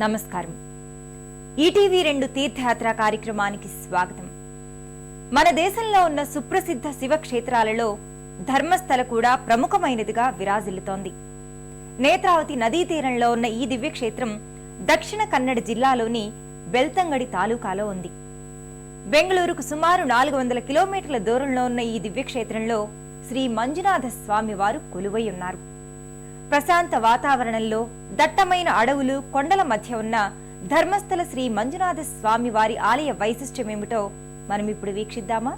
నమస్కారం. ఈటీవీ రెండు తీర్థయాత్ర కార్యక్రమానికి స్వాగతం. మన దేశంలో ఉన్న సుప్రసిద్ధ శివక్షేత్రాలలో ధర్మస్థల కూడా ప్రముఖమైనదిగా విరాజిల్లుతోంది. నేత్రావతి నదీ తీరంలో ఉన్న ఈ దివ్యక్షేత్రం దక్షిణ కన్నడ జిల్లాలోని బెల్తంగడి తాలూకాలో ఉంది. బెంగళూరుకు సుమారు నాలుగు వందల కిలోమీటర్ల దూరంలో ఉన్న ఈ దివ్యక్షేత్రంలో శ్రీ మంజునాథ స్వామి వారు కొలువై ఉన్నారు. ప్రశాంత వాతావరణంలో దట్టమైన అడవులు కొండల మధ్య ఉన్న ధర్మస్థల శ్రీ మంజునాథ స్వామి వారి ఆలయ వైశిష్ట్యమేమిటో మనం ఇప్పుడు వీక్షిద్దామా?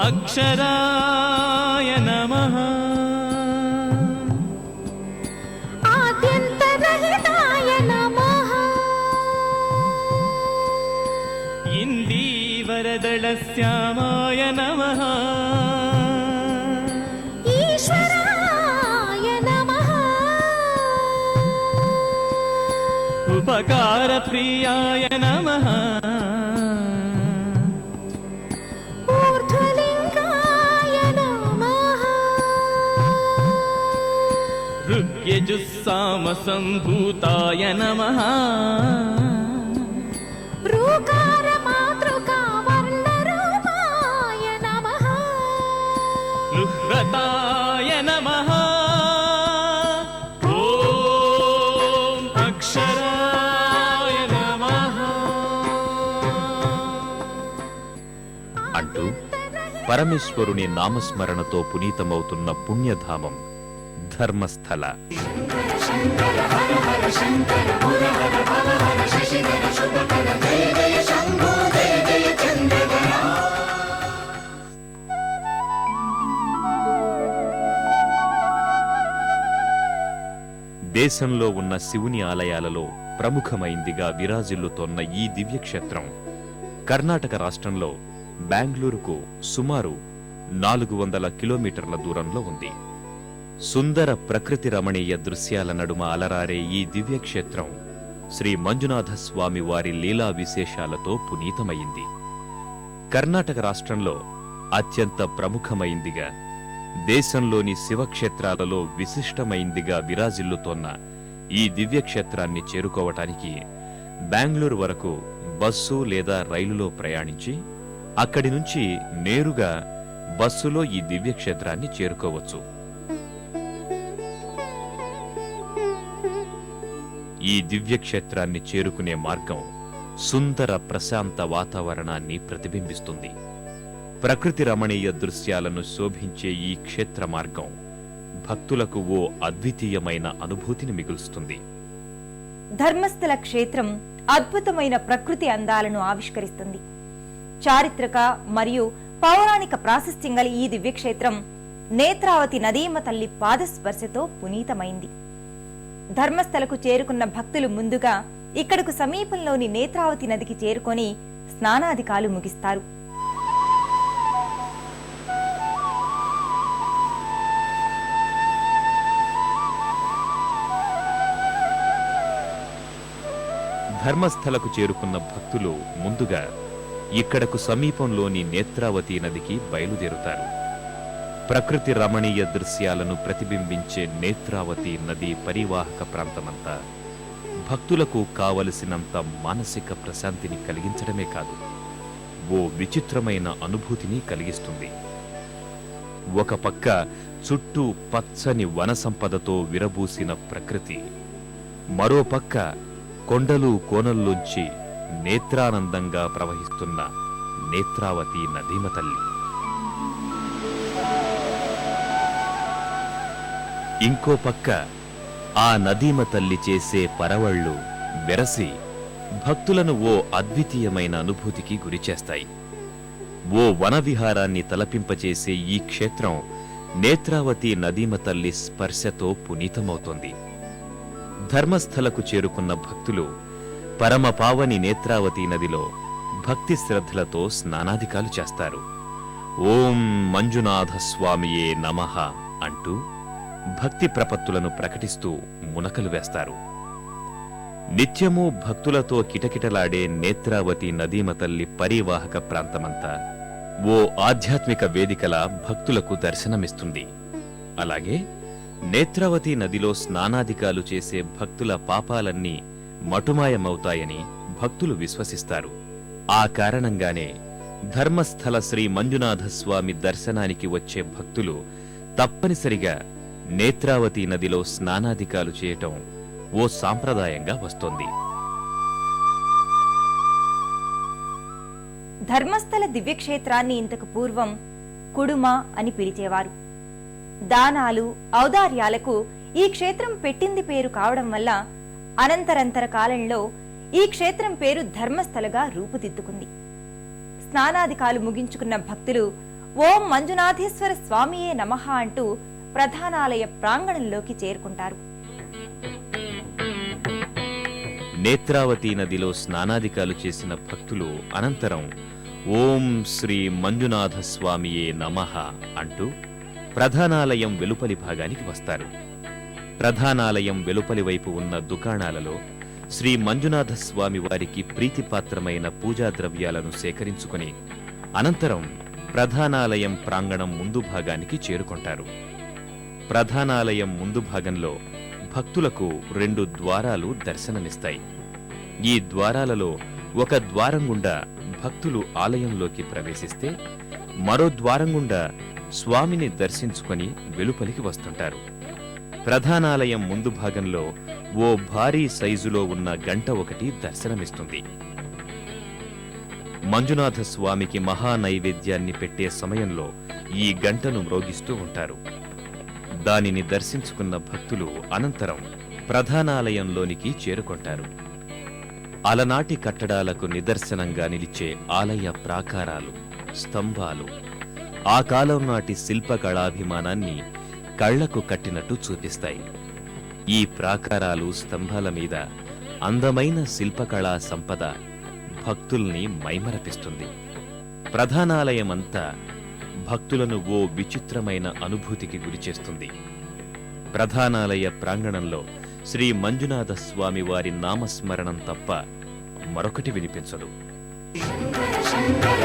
అక్షరాయ నమ. ఆద్యంతరహితాయ నమ. ఇందీవరదళశ్యామాయ నమ. నమ. యజుస్సామసంభూతాయ నమ. అక్షరాయ అంటూ పరమేశ్వరుని నామస్మరణతో పునీతమవుతున్న పుణ్యధామం ధర్మస్థల దేశంలో ఉన్న శివుని ఆలయాలలో ప్రముఖమైందిగా విరాజిల్లుతోన్న ఈ దివ్యక్షేత్రం కర్ణాటక రాష్ట్రంలో బెంగళూరుకు సుమారు నాలుగు వందల కిలోమీటర్ల దూరంలో ఉంది. సుందర ప్రకృతి రమణీయ దృశ్యాల నడుమ అలరారే ఈ దివ్యక్షేత్రం శ్రీ మంజునాథ స్వామి వారి లీలా విశేషాలతో పునీతమైంది. కర్ణాటక రాష్ట్రంలో అత్యంత ప్రముఖమైందిగా దేశంలోని శివక్షేత్రాలలో విశిష్టమైందిగా విరాజిల్లుతోన్న ఈ దివ్యక్షేత్రాన్ని చేరుకోవటానికి బెంగళూరు వరకు బస్సు లేదా రైలులో ప్రయాణించి అక్కడి నుంచి నేరుగా బస్సులో ఈ దివ్యక్షేత్రాన్ని చేరుకోవచ్చు. ఈ దివ్యక్షేత్రాన్ని చేరుకునే మార్గం సుందర ప్రశాంత వాతావరణాన్ని ప్రతిబింబిస్తుంది. ప్రకృతి రమణీయ దృశ్యాలను శోభించే ఈ క్షేత్ర మార్గం భక్తులకు ఓ అద్వితీయమైన అనుభూతిని మిగులుస్తుంది. ధర్మస్థల క్షేత్రం అద్భుతమైన ప్రకృతి అందాలను ఆవిష్కరిస్తుంది. చారిత్రక మరియు పౌరాణిక ప్రాశస్త్యం గల ఈ దివ్యక్షేత్రం నేత్రావతి నదీమ తల్లి పాదస్పర్శతో పునీతమైంది. ధర్మస్థలకు చేరుకున్న భక్తులు ముందుగా ఇక్కడకు సమీపంలోని నేత్రావతి నదికి చేరుకొని స్నానాధికాలు ముగిస్తారు. ధర్మస్థలకు చేరుకున్న భక్తులు ముందుగా ఇక్కడకు సమీపంలోని నేత్రావతి నదికి బయలుదేరుతారు. ప్రకృతి రమణీయ దృశ్యాలను ప్రతిబింబించే నేత్రావతి నది పరివాహక ప్రాంతమంతా భక్తులకు కావలసినంత మానసిక ప్రశాంతిని కలిగించడమే కాదు ఓ విచిత్రమైన అనుభూతిని కలిగిస్తుంది. ఒక పక్క చుట్టూ పచ్చని వన సంపదతో విరబూసిన ప్రకృతి మరో పక్క కొండలు కోనల్లోంచి నేత్రానందంగా ప్రవహిస్తున్న నేత్రావతి నదీమ తల్లి. ఇంకో పక్క ఆ నదీమ తల్లి చేసే పరవళ్ళు వెరసి భక్తులను ఓ అద్వితీయమైన అనుభూతికి గురిచేస్తాయి ఓ వనవిహారాన్ని తలపింపచేసే ఈ క్షేత్రం నేత్రావతి నదీమ తల్లి స్పర్శతో పునీతమవుతోంది. ధర్మస్థలకు చేరుకున్న భక్తులు పరమపావని నేత్రావతి నదిలో భక్తి శ్రద్ధలతో స్నానాధికాలు చేస్తారు. ఓం మంజునాథ స్వామియే నమ అంటూ భక్తి ప్రపత్తులను ప్రకటిస్తూ మునకలు వేస్తారు. నిత్యము భక్తులతో కిటకిటలాడే నేత్రావతి నదీమ తల్లి పరివాహక ప్రాంతమంతా ఓ ఆధ్యాత్మిక వేదికల భక్తులకు దర్శనమిస్తుంది. అలాగే నేత్రావతి నదిలో స్నానాధికాలు చేసే భక్తుల పాపాలన్నీ మటుమాయమవుతాయని భక్తులు విశ్వసిస్తారు. ఆ కారణంగానే ధర్మస్థల శ్రీ మంజునాథ స్వామి దర్శనానికి వచ్చే భక్తులు తప్పనిసరిగా నేత్రావతి నదిలో స్నానాధికాలు చేయటం ఓ సాంప్రదాయంగా వస్తోంది. ధర్మస్థల దివ్యక్షేత్రాన్ని ఇంతకు పూర్వం కుడుమ అని పిలిచేవారు. దానాలు ఔదార్యాలకు ఈ క్షేత్రం పెట్టింది పేరు కావడం వల్ల అనంతరంతర కాలంలో ఈ క్షేత్రం పేరు ధర్మస్థలగా రూపుదిద్దుకుంది. స్నానాధికాలు ముగించుకున్న భక్తులు ఓం మంజునాథేశ్వర స్వామియే నమః అంటూ ప్రధానాలయ ప్రాంగణంలోకి చేరుకుంటారు. నేత్రావతి నదిలో స్నానాధికాలు చేసిన భక్తులు అనంతరం ఓం శ్రీ మంజునాథ స్వామియే నమ అంటూ ప్రధానాలయం వెలుపలి భాగానికి వస్తారు. ప్రధానాలయం వెలుపలి వైపు ఉన్న దుకాణాలలో శ్రీ మంజునాథ స్వామి వారికి ప్రీతిపాత్రమైన పూజా ద్రవ్యాలను సేకరించుకొని అనంతరం ప్రధానాలయం ప్రాంగణం ముందు భాగానికి చేరుకుంటారు. ప్రధానాలయం ముందు భాగంలో భక్తులకు రెండు ద్వారాలు దర్శనమిస్తాయి. ఈ ద్వారాలలో ఒక ద్వారం గుండా భక్తులు ఆలయంలోకి ప్రవేశిస్తే మరో ద్వారం గుండా స్వామిని దర్శించుకొని వెలుపలికి వస్తుంటారు. ప్రధానాలయం ముందు భాగంలో ఓ భారీ సైజులో ఉన్న గంట ఒకటి దర్శనమిస్తుంది. మంజునాథ స్వామికి మహా నైవేద్యాన్ని పెట్టే సమయంలో ఈ గంటను మ్రోగిస్తూ ఉంటారు. దానిని దర్శించుకున్న భక్తులు అనంతరం ప్రధానాలయంలోనికి చేరుకుంటారు. అలనాటి కట్టడాలకు నిదర్శనంగా నిలిచే ఆలయ ప్రాకారాలు స్తంభాలు ఆ కాలం నాటి శిల్పకళాభిమానాన్ని కళ్ళకు కట్టినట్టు చూపిస్తాయి. ఈ ప్రాకారాలు స్తంభాల మీద అందమైన శిల్పకళా సంపద భక్తుల్ని మైమరపిస్తుంది. ప్రధానాలయమంతా భక్తులను ఓ విచిత్రమైన అనుభూతికి గురిచేస్తుంది. ప్రధానాలయ ప్రాంగణంలో శ్రీ మంజునాథ స్వామి వారి నామస్మరణం తప్ప మరొకటి వినిపించదు. శంకర